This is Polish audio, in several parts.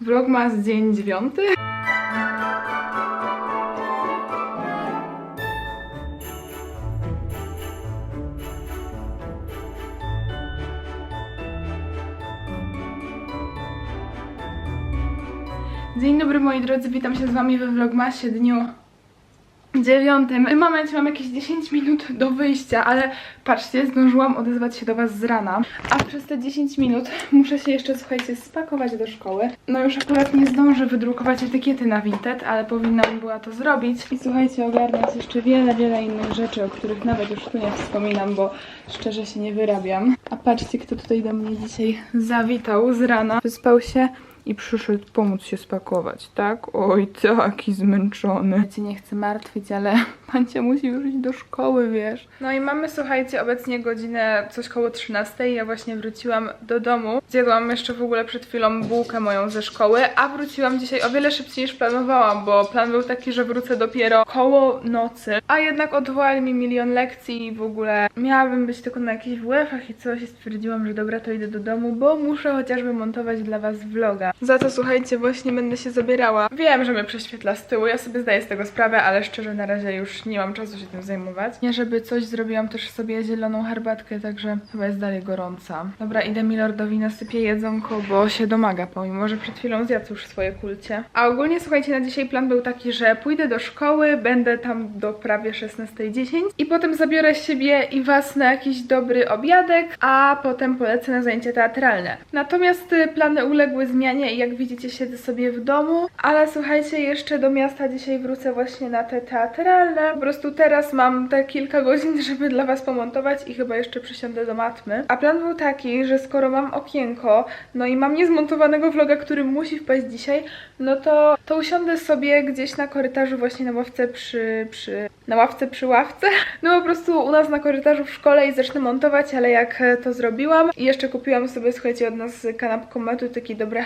Vlogmas dzień dziewiąty. Dzień dobry moi drodzy, witam się z wami we Vlogmasie dniu dziewiątym. W tym momencie mam jakieś 10 minut do wyjścia, ale patrzcie, zdążyłam odezwać się do was z rana. A przez te 10 minut muszę się jeszcze, słuchajcie, spakować do szkoły. No już akurat nie zdążę wydrukować etykiety na Vinted, ale powinnam była to zrobić. I słuchajcie, ogarniać jeszcze wiele, wiele innych rzeczy, o których nawet już tu nie wspominam, bo szczerze się nie wyrabiam. A patrzcie, kto tutaj do mnie dzisiaj zawitał z rana. Wyspał się i przyszedł pomóc się spakować, tak? Oj, taki zmęczony. Ja cię nie chcę martwić, ale pan cię musi już iść do szkoły, wiesz. No i mamy, słuchajcie, obecnie godzinę coś koło 13. Ja właśnie wróciłam do domu. Zjadłam jeszcze w ogóle przed chwilą bułkę moją ze szkoły, a wróciłam dzisiaj o wiele szybciej niż planowałam, bo plan był taki, że wrócę dopiero koło nocy, a jednak odwołali mi milion lekcji i w ogóle miałabym być tylko na jakichś WF-ach i coś i stwierdziłam, że dobra, to idę do domu, bo muszę chociażby montować dla was vloga. Za to słuchajcie, właśnie będę się zabierała. Wiem, że mnie prześwietla z tyłu, ja sobie zdaję z tego sprawę, ale szczerze na razie już nie mam czasu się tym zajmować. Nie, żeby coś zrobiłam też sobie zieloną herbatkę, także chyba jest dalej gorąca. Dobra, idę Milordowi nasypię jedzonko, bo się domaga, pomimo że przed chwilą zjadł już swoje kulcie. A ogólnie słuchajcie, na dzisiaj plan był taki, że pójdę do szkoły, będę tam do prawie 16.10 i potem zabiorę siebie i was na jakiś dobry obiadek, a potem polecę na zajęcia teatralne. Natomiast y, plany uległy zmianie i jak widzicie siedzę sobie w domu, ale słuchajcie, jeszcze do miasta dzisiaj wrócę właśnie na te teatralne. Po prostu teraz mam te kilka godzin, żeby dla was pomontować i chyba jeszcze przysiądę do matmy. A plan był taki, że skoro mam okienko, no i mam niezmontowanego vloga, który musi wpaść dzisiaj, no to, to usiądę sobie gdzieś na korytarzu właśnie na ławce przy, przy na ławce przy ławce. No po prostu u nas na korytarzu w szkole i zacznę montować, ale jak to zrobiłam i jeszcze kupiłam sobie, słuchajcie, od nas kanapkomatu takie dobre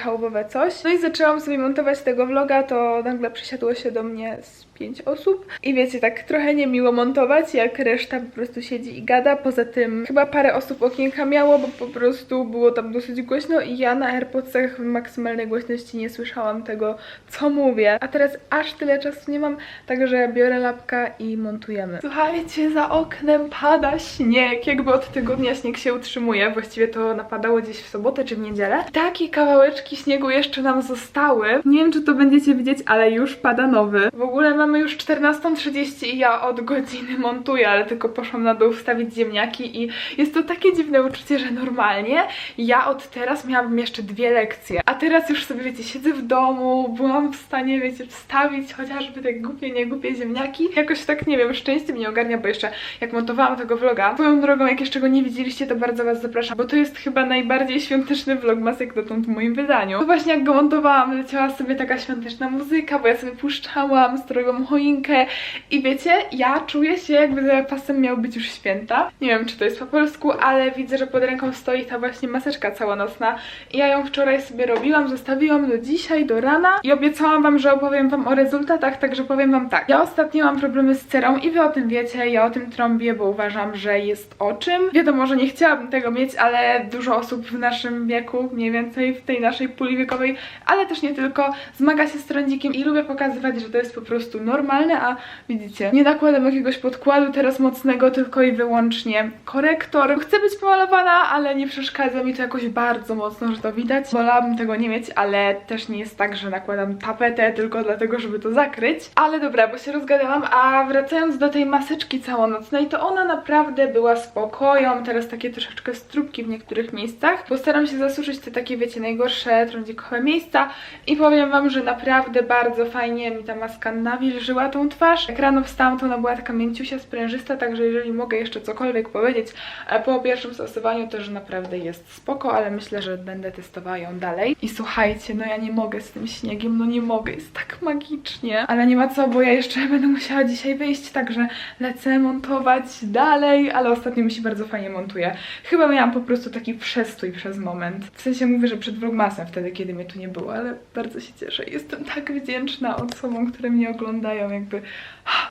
coś. No i zaczęłam sobie montować tego vloga, to nagle przysiadło się do mnie z pięć osób. I wiecie, tak trochę niemiło montować, jak reszta po prostu siedzi i gada. Poza tym chyba parę osób okienka miało, bo po prostu było tam dosyć głośno i ja na AirPodsach w maksymalnej głośności nie słyszałam tego, co mówię. A teraz aż tyle czasu nie mam, także biorę lapka i montujemy. Słuchajcie, za oknem pada śnieg, jakby od tygodnia śnieg się utrzymuje. Właściwie to napadało gdzieś w sobotę czy w niedzielę. Takie kawałeczki śniegu jeszcze nam zostały. Nie wiem, czy to będziecie widzieć, ale już pada nowy. W ogóle mamy już 14.30 i ja od godziny montuję, ale tylko poszłam na dół wstawić ziemniaki i jest to takie dziwne uczucie, że normalnie ja od teraz miałabym jeszcze dwie lekcje, a teraz już sobie, wiecie, siedzę w domu, byłam w stanie, wiecie, wstawić chociażby te głupie, niegłupie ziemniaki. Jakoś tak, nie wiem, szczęście mnie ogarnia, bo jeszcze jak montowałam tego vloga, swoją drogą, jak jeszcze go nie widzieliście, to bardzo was zapraszam, bo to jest chyba najbardziej świąteczny vlogmas jak dotąd w moim wydaniu. To właśnie jak go montowałam, leciała sobie taka świąteczna muzyka, bo ja sobie puszczałam strogą choinkę i wiecie, ja czuję się jakby za pasem miały być już święta. Nie wiem, czy to jest po polsku, ale widzę, że pod ręką stoi ta właśnie maseczka całonocna i ja ją wczoraj sobie robiłam, zostawiłam do dzisiaj, do rana i obiecałam wam, że opowiem wam o rezultatach, także powiem wam tak. Ja ostatnio mam problemy z cerą i wy o tym wiecie, ja o tym trąbię, bo uważam, że jest o czym. Wiadomo, że nie chciałabym tego mieć, ale dużo osób w naszym wieku, mniej więcej w tej naszej puli wiekowej, ale też nie tylko, zmaga się z trądzikiem i lubię pokazywać, że to jest po prostu normalne, a widzicie, nie nakładam jakiegoś podkładu teraz mocnego, tylko i wyłącznie korektor. Chcę być pomalowana, ale nie przeszkadza mi to jakoś bardzo mocno, że to widać. Wolałabym tego nie mieć, ale też nie jest tak, że nakładam tapetę tylko dlatego, żeby to zakryć. Ale dobra, bo się rozgadałam, a wracając do tej maseczki całonocnej, to ona naprawdę była spokoją. Teraz takie troszeczkę strubki w niektórych miejscach. Postaram się zasuszyć te takie, wiecie, najgorsze trądzikowe miejsca i powiem wam, że naprawdę bardzo fajnie mi ta maska nawilżyła tą twarz. Jak rano wstałam, to ona była taka mięciusia, sprężysta, także jeżeli mogę jeszcze cokolwiek powiedzieć e, po pierwszym stosowaniu, to że naprawdę jest spoko, ale myślę, że będę testowała ją dalej. I słuchajcie, no ja nie mogę z tym śniegiem, no nie mogę, jest tak magicznie. Ale nie ma co, bo ja jeszcze będę musiała dzisiaj wyjść, także lecę montować dalej, ale ostatnio mi się bardzo fajnie montuje. Chyba miałam po prostu taki przestój przez moment. W sensie mówię, że przed vlogmasem wtedy, kiedy mnie tu nie było, ale bardzo się cieszę. Jestem tak wdzięczna osobom, które mnie oglądają, jakby...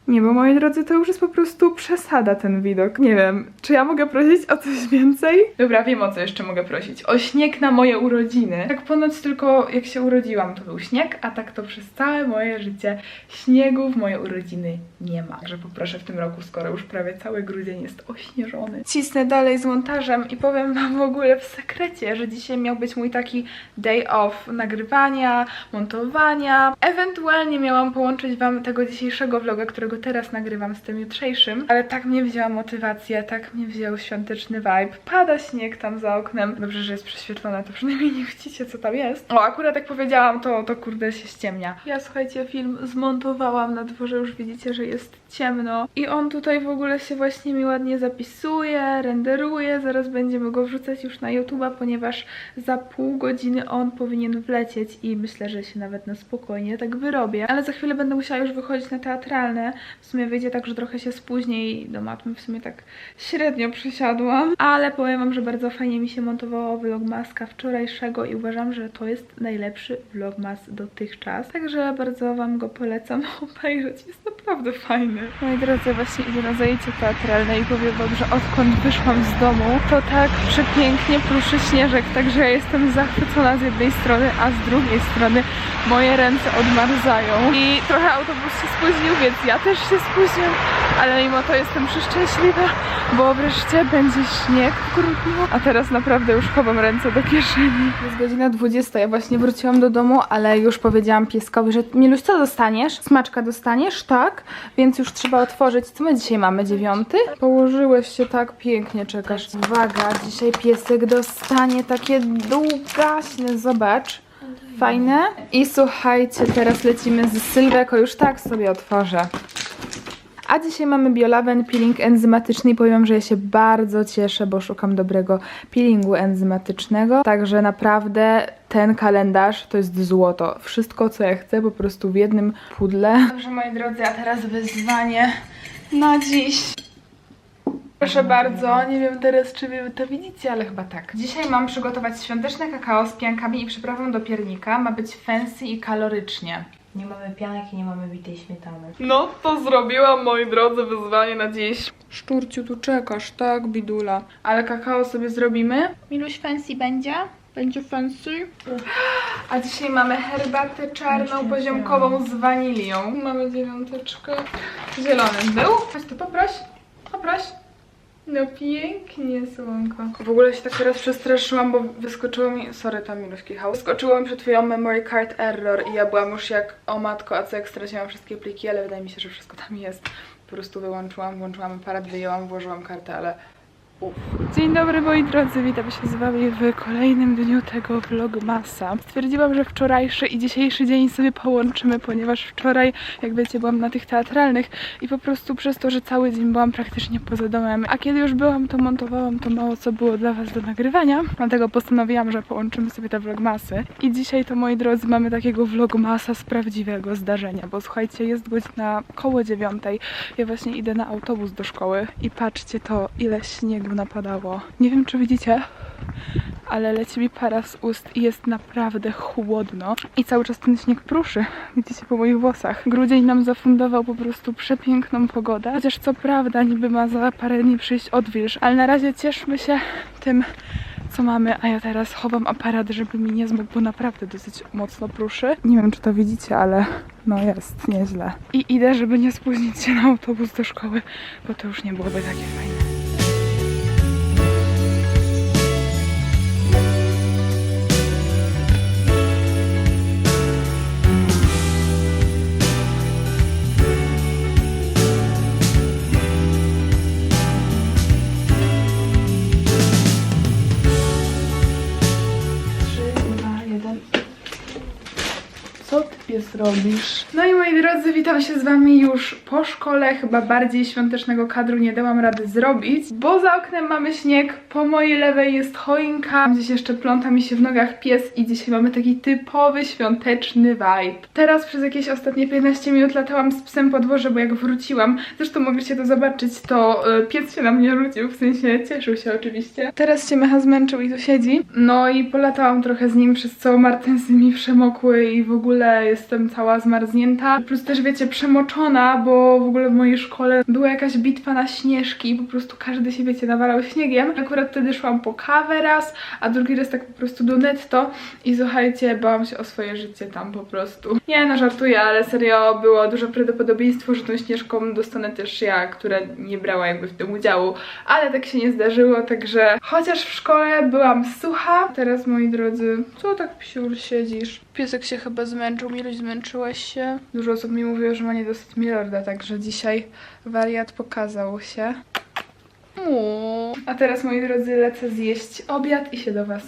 Nie, bo moi drodzy, to już jest po prostu przesada ten widok. Nie wiem, czy ja mogę prosić o coś więcej? Dobra, wiem o co jeszcze mogę prosić. O śnieg na moje urodziny. Tak ponoć tylko jak się urodziłam to był śnieg, a tak to przez całe moje życie śniegu w moje urodziny nie ma. Także poproszę w tym roku, skoro już prawie cały grudzień jest ośnieżony. Cisnę dalej z montażem i powiem wam w ogóle w sekrecie, że dzisiaj miał być mój taki day off nagrywania, montowania. Ewentualnie miałam połączyć wam tego dzisiejszego vloga, którego teraz nagrywam z tym jutrzejszym, ale tak mnie wzięła motywacja, tak mnie wziął świąteczny vibe. Pada śnieg tam za oknem. Dobrze, że jest prześwietlone, to przynajmniej nie widzicie co tam jest. O, akurat jak powiedziałam, to, to kurde się ściemnia. Ja słuchajcie, film zmontowałam na dworze, już widzicie, że jest ciemno i on tutaj w ogóle się właśnie mi ładnie zapisuje, renderuje, zaraz będziemy go wrzucać już na YouTube'a, ponieważ za pół godziny on powinien wlecieć i myślę, że się nawet na spokojnie tak wyrobię. Ale za chwilę będę musiała już wychodzić na teatralne. W sumie wyjdzie tak, że trochę się spóźnię i do matmy w sumie tak średnio przysiadłam. Ale powiem wam, że bardzo fajnie mi się montowało vlogmaska wczorajszego i uważam, że to jest najlepszy vlogmas dotychczas. Także bardzo wam go polecam obejrzeć. Jest naprawdę fajny. Moi drodzy, właśnie idę na zajęcie teatralne i powiem wam, że odkąd wyszłam z domu, to tak przepięknie pruszy śnieżek, także ja jestem zachwycona z jednej strony, a z drugiej strony moje ręce odmarzają. I trochę autobus się spóźnił, więc ja też się spóźniłam, ale mimo to jestem przeszczęśliwa, bo wreszcie będzie śnieg w grudniu. A teraz naprawdę już chowam ręce do kieszeni. Jest godzina 20, ja właśnie wróciłam do domu, ale już powiedziałam pieskowi, że Miluś, co dostaniesz? Smaczka dostaniesz? Tak, więc już trzeba otworzyć. Co my dzisiaj mamy? Dziewiąty? Położyłeś się tak pięknie, czekasz. Uwaga, dzisiaj piesek dostanie takie długaśne, zobacz. Fajne. I słuchajcie, teraz lecimy z Sylweko, już tak sobie otworzę. A dzisiaj mamy Biolaven peeling enzymatyczny i powiem, że ja się bardzo cieszę, bo szukam dobrego peelingu enzymatycznego. Także naprawdę ten kalendarz to jest złoto. Wszystko co ja chcę po prostu w jednym pudle. Dobrze moi drodzy, a teraz wyzwanie na dziś. Proszę bardzo, nie wiem teraz czy wy to widzicie, ale chyba tak. Dzisiaj mam przygotować świąteczne kakao z piankami i przyprawą do piernika. Ma być fancy i kalorycznie. Nie mamy pianek i nie mamy bitej śmietany. No, to zrobiłam, moi drodzy, wyzwanie na dziś. Szczurciu, tu czekasz, tak, bidula. Ale kakao sobie zrobimy. Miluś fancy będzie? Będzie fancy? A dzisiaj mamy herbatę czarną, poziomkową z wanilią. Mamy dziewiąteczkę. Zielony był. Chodź tu, poproś. Poproś. No pięknie, słonko. W ogóle się tak teraz przestraszyłam, bo wyskoczyło mi... Sorry, tam Miluś kichał. Wyskoczyło mi przed chwilą memory card error i ja byłam już jak o matko, a co jak straciłam wszystkie pliki, ale wydaje mi się, że wszystko tam jest. Po prostu wyłączyłam, włączyłam aparat, wyjęłam, włożyłam kartę, ale... Dzień dobry moi drodzy, witam się z wami w kolejnym dniu tego vlogmasa. Stwierdziłam, że wczorajszy i dzisiejszy dzień sobie połączymy, ponieważ wczoraj, jak wiecie, byłam na tych teatralnych i po prostu przez to, że cały dzień byłam praktycznie poza domem, a kiedy już byłam, to montowałam to mało co było dla was do nagrywania, dlatego postanowiłam, że połączymy sobie te vlogmasy. I dzisiaj to moi drodzy mamy takiego vlogmasa z prawdziwego zdarzenia, bo słuchajcie, jest godzina koło dziewiątej, ja właśnie idę na autobus do szkoły i patrzcie to, ile śniegu napadało. Nie wiem, czy widzicie, ale leci mi para z ust i jest naprawdę chłodno. I cały czas ten śnieg pruszy. Widzicie po moich włosach. Grudzień nam zafundował po prostu przepiękną pogodę. Chociaż co prawda niby ma za parę dni przyjść odwilż, ale na razie cieszmy się tym, co mamy, a ja teraz chowam aparat, żeby mi nie zmógł, bo naprawdę dosyć mocno pruszy. Nie wiem, czy to widzicie, ale no jest nieźle. I idę, żeby nie spóźnić się na autobus do szkoły, bo to już nie byłoby takie fajne. Pies robisz? No i moi drodzy, witam się z wami już po szkole. Chyba bardziej świątecznego kadru nie dałam rady zrobić, bo za oknem mamy śnieg, po mojej lewej jest choinka, gdzieś jeszcze pląta mi się w nogach pies i dzisiaj mamy taki typowy świąteczny vibe. Teraz przez jakieś ostatnie 15 minut latałam z psem po dworze, bo jak wróciłam, zresztą mogliście to zobaczyć, to y, pies się na mnie rzucił, w sensie cieszył się oczywiście. Teraz się mecha zmęczył i tu siedzi. No i polatałam trochę z nim, przez co martensy mi przemokły i w ogóle jestem cała zmarznięta. Plus też wiecie, przemoczona, bo w ogóle w mojej szkole była jakaś bitwa na śnieżki i po prostu każdy się wiecie nawalał śniegiem. Akurat wtedy szłam po kawę raz, a drugi raz tak po prostu do netto i słuchajcie, bałam się o swoje życie tam po prostu. Nie no, żartuję, ale serio było duże prawdopodobieństwo, że tą śnieżką dostanę też ja, która nie brała jakby w tym udziału, ale tak się nie zdarzyło, także chociaż w szkole byłam sucha, teraz moi drodzy, co tak psiur siedzisz? Piesek się chyba zmęczył, Miluś zmęczyłeś się? Dużo osób mi mówiło, że ma nie dosyć Milorda, także dzisiaj wariat pokazał się. Uuu. A teraz moi drodzy lecę zjeść obiad i się do was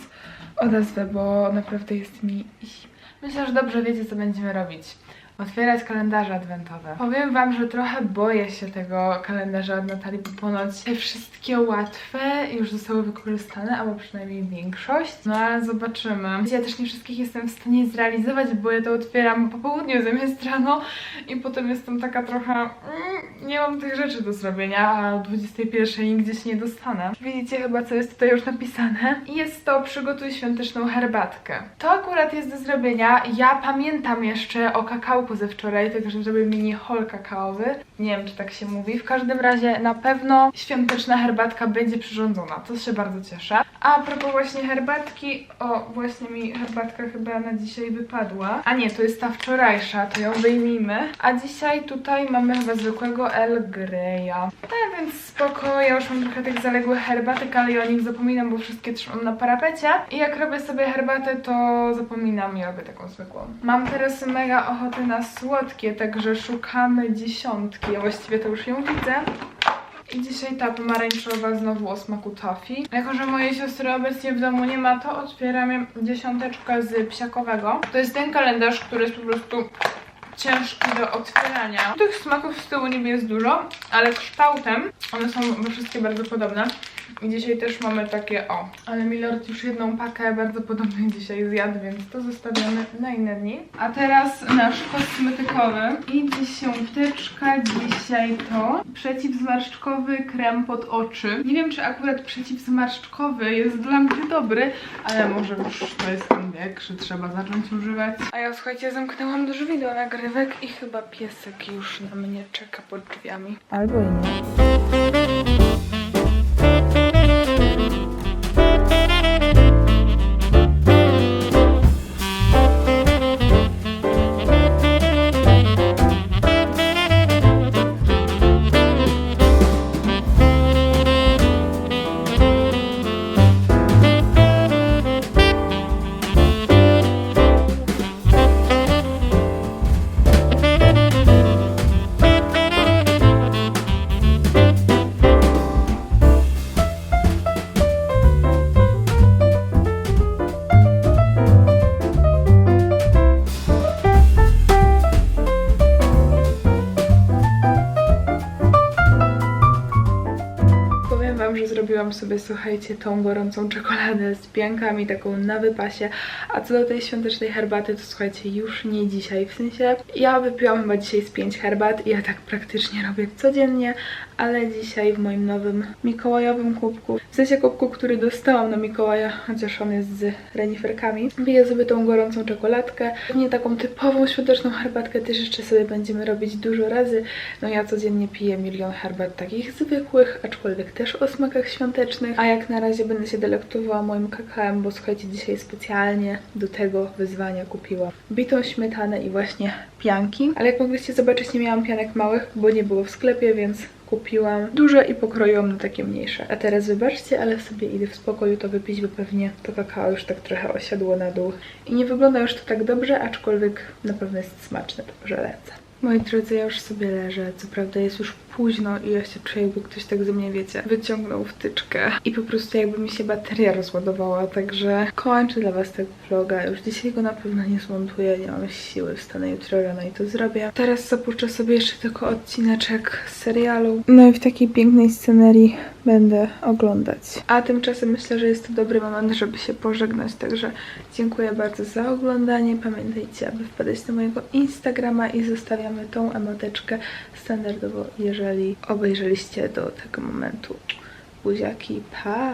odezwę, bo naprawdę jest mi. Myślę, że dobrze wiecie, co będziemy robić. Otwierać kalendarze adwentowe. Powiem wam, że trochę boję się tego kalendarza od Natalii, bo ponoć te wszystkie łatwe już zostały wykorzystane, albo przynajmniej większość. No ale zobaczymy. Ja też nie wszystkich jestem w stanie zrealizować, bo ja to otwieram po południu zamiast rano i potem jestem taka trochę... Mm, nie mam tych rzeczy do zrobienia, a o 21 nigdzie się nie dostanę. Widzicie chyba, co jest tutaj już napisane. Jest to przygotuj świąteczną herbatkę. To akurat jest do zrobienia. Ja pamiętam jeszcze o kakałku ze wczoraj, także żeby mini hol kakaowy. Nie wiem, czy tak się mówi. W każdym razie na pewno świąteczna herbatka będzie przyrządzona. To się bardzo cieszę. A propos właśnie herbatki, o, właśnie mi herbatka chyba na dzisiaj wypadła. A nie, to jest ta wczorajsza, to ją wyjmijmy. A dzisiaj tutaj mamy chyba zwykłego El Greya. No więc spoko, ja już mam trochę tych zaległych herbatek, ale ja o nich zapominam, bo wszystkie trzymam na parapecie. I jak robię sobie herbatę, to zapominam i robię taką zwykłą. Mam teraz mega ochotę na słodkie, także szukamy dziesiątki. Ja właściwie to już ją widzę. I dzisiaj ta pomarańczowa znowu o smaku toffee. Jako, że mojej siostry obecnie w domu nie ma, to otwieram dziesiąteczkę z psiakowego. To jest ten kalendarz, który jest po prostu ciężki do otwierania. Tych smaków z tyłu niby jest dużo, ale kształtem one są wszystkie bardzo podobne. I dzisiaj też mamy takie, o, ale Milord już jedną pakę bardzo podobną dzisiaj zjadł, więc to zostawiamy na inne dni. A teraz nasz kosmetykowy i dziesiąteczka dzisiaj to przeciwzmarszczkowy krem pod oczy. Nie wiem, czy akurat przeciwzmarszczkowy jest dla mnie dobry, ale może już to jest ten wiek, że trzeba zacząć używać. A ja słuchajcie, zamknęłam drzwi do nagrywek i chyba piesek już na mnie czeka pod drzwiami. Albo i nie. Sobie, słuchajcie, tą gorącą czekoladę z piankami, taką na wypasie. A co do tej świątecznej herbaty, to słuchajcie, już nie dzisiaj. W sensie, ja wypiłam chyba dzisiaj z pięć herbat i ja tak praktycznie robię codziennie, ale dzisiaj w moim nowym mikołajowym kubku, w sensie kubku, który dostałam na Mikołaja, chociaż on jest z reniferkami, piję sobie tą gorącą czekoladkę. Nie taką typową świąteczną herbatkę też jeszcze sobie będziemy robić dużo razy. No ja codziennie piję milion herbat takich zwykłych, aczkolwiek też o smakach świątecznych. A jak na razie będę się delektowała moim kakałem, bo słuchajcie, dzisiaj specjalnie do tego wyzwania kupiłam bitą śmietanę i właśnie pianki. Ale jak mogliście zobaczyć, nie miałam pianek małych, bo nie było w sklepie, więc kupiłam duże i pokroiłam na takie mniejsze. A teraz wybaczcie, ale sobie idę w spokoju to wypić, bo pewnie to kakao już tak trochę osiadło na dół. I nie wygląda już to tak dobrze, aczkolwiek na pewno jest smaczne, to może. Moi drodzy, ja już sobie leżę. Co prawda jest już późno i ja się czuję, jakby ktoś tak ze mnie, wiecie, wyciągnął wtyczkę i po prostu jakby mi się bateria rozładowała, także kończę dla was tego vloga. Już dzisiaj go na pewno nie zmontuję, nie mam siły, wstanę jutro rano i to zrobię. Teraz zapuszczę sobie jeszcze tylko odcineczek serialu. No i w takiej pięknej scenerii będę oglądać. A tymczasem myślę, że jest to dobry moment, żeby się pożegnać, także dziękuję bardzo za oglądanie. Pamiętajcie, aby wpadać na mojego Instagrama i zostawiamy tą emoteczkę standardowo, jeżeli obejrzeliście do tego momentu. Buziaki, pa!